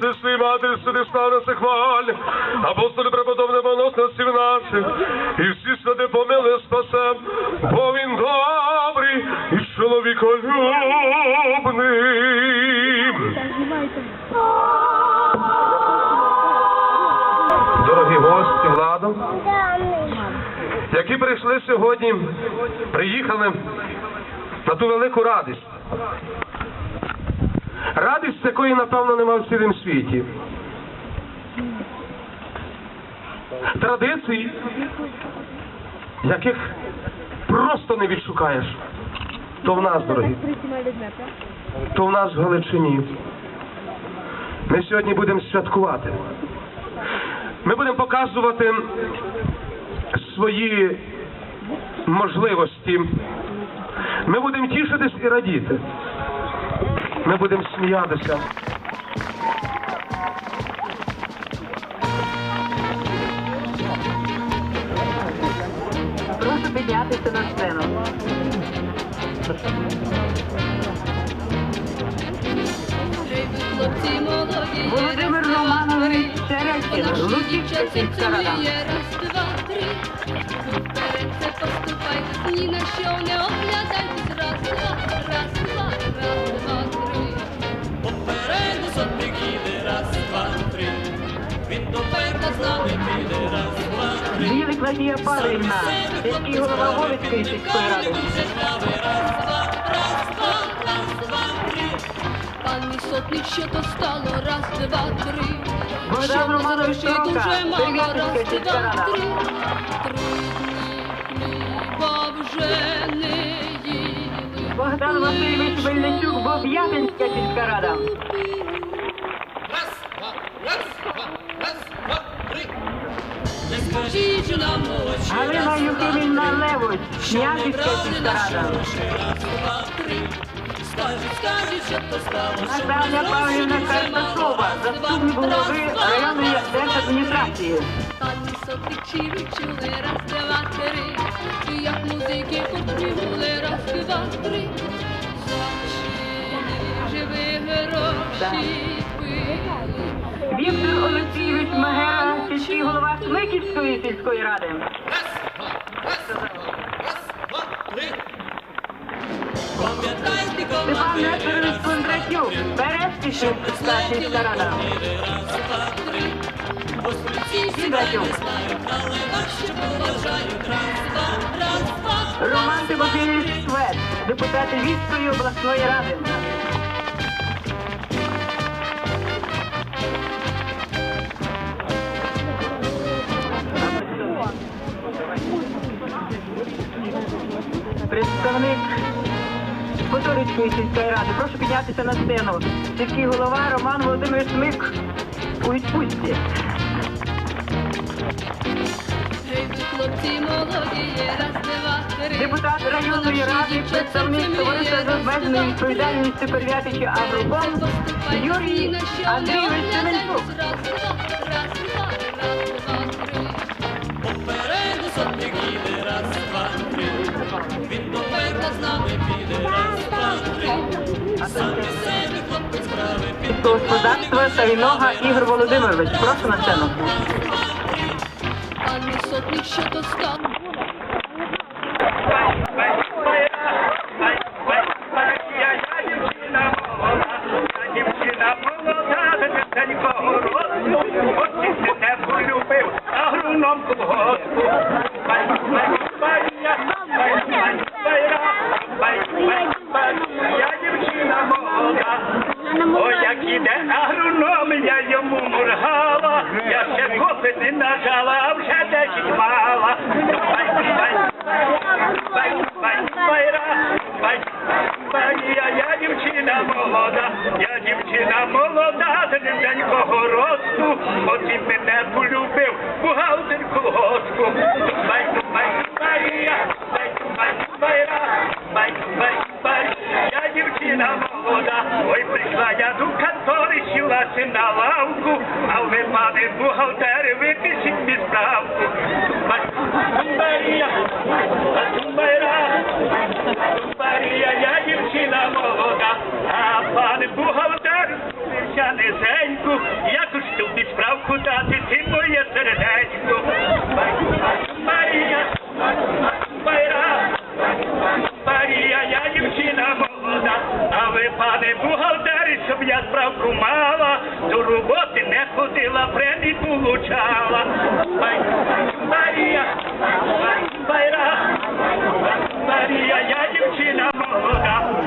пречистої матері суди славності хваль, апостоли преподобне моносності наших, і всі святи помили спасем, бо він добрий і чоловіколюбний. Дорогі гості, владу, які прийшли сьогодні, приїхали на ту велику радість. Радість, якої, напевно, нема в цілому світі. Традицій, яких просто не відшукаєш. То в нас, дорогі, то в нас в Галичині. Ми сьогодні будемо святкувати. Ми будемо показувати свої можливості. Ми будемо тішитись і радіти. Ми будемо сміятися. Прошу піднятися на сцену. Володимир Романович Черекін, Луківська сільська рада. Поступайте, ні на що не оглядайтесь. Раз, два, раз, два, раз, два, Надія Павлівна, сільський голова Волицької сільської ради. Пан сотник, що то стало? Раз, два, три. Богдан Романович мало? Раз, сільська два, рада. три. Три дні хліба вже не їли. Богдан Васильович Мельничук, Боб'ятинська сільська рада. Раз, два, раз, два, раз, два, ночі. Галина Юхимівна Левось, Князівська сільська рада. три. Скажуть, скажуть, що то сталося. Наталя Павлівна Карташова, заступник голови районної держадміністрації. Як музики почули? Раз, два, три. Живі гроші пили. Віктор Олексійович Магера, сільський голова Смиківської сільської ради. Степан Нестерович Кондратюк, Березківська сільська рада. Кондратюк. Роман Тимофійович Швед, депутат Львівської обласної ради. Сільської ради. Прошу піднятися на сцену. Сільський голова Роман Володимирович Смик у відпустці. Депутат районної ради, представник товариства з обмеженою відповідальністю Перевятичі Агроком Юрій Андрійович Семенчук. Попереду сотник їде, раз, два, три. Він пекла з нами піде, раз. Господарства Савінога Ігор Володимирович. Прошу на сцену. Пан сотник, що то став? Maria, meu, curral del cosco. Vai, vai, Maria, vai, vai, vai, vai, vai, Maria, vai, młoda. vai, przyszła vai, tu vai, siła vai, wałku, vai, my vai, buhalterów. Щоб я справку мала, до роботи не ходила, премії получала. Марія, Майра, я дівчина молода,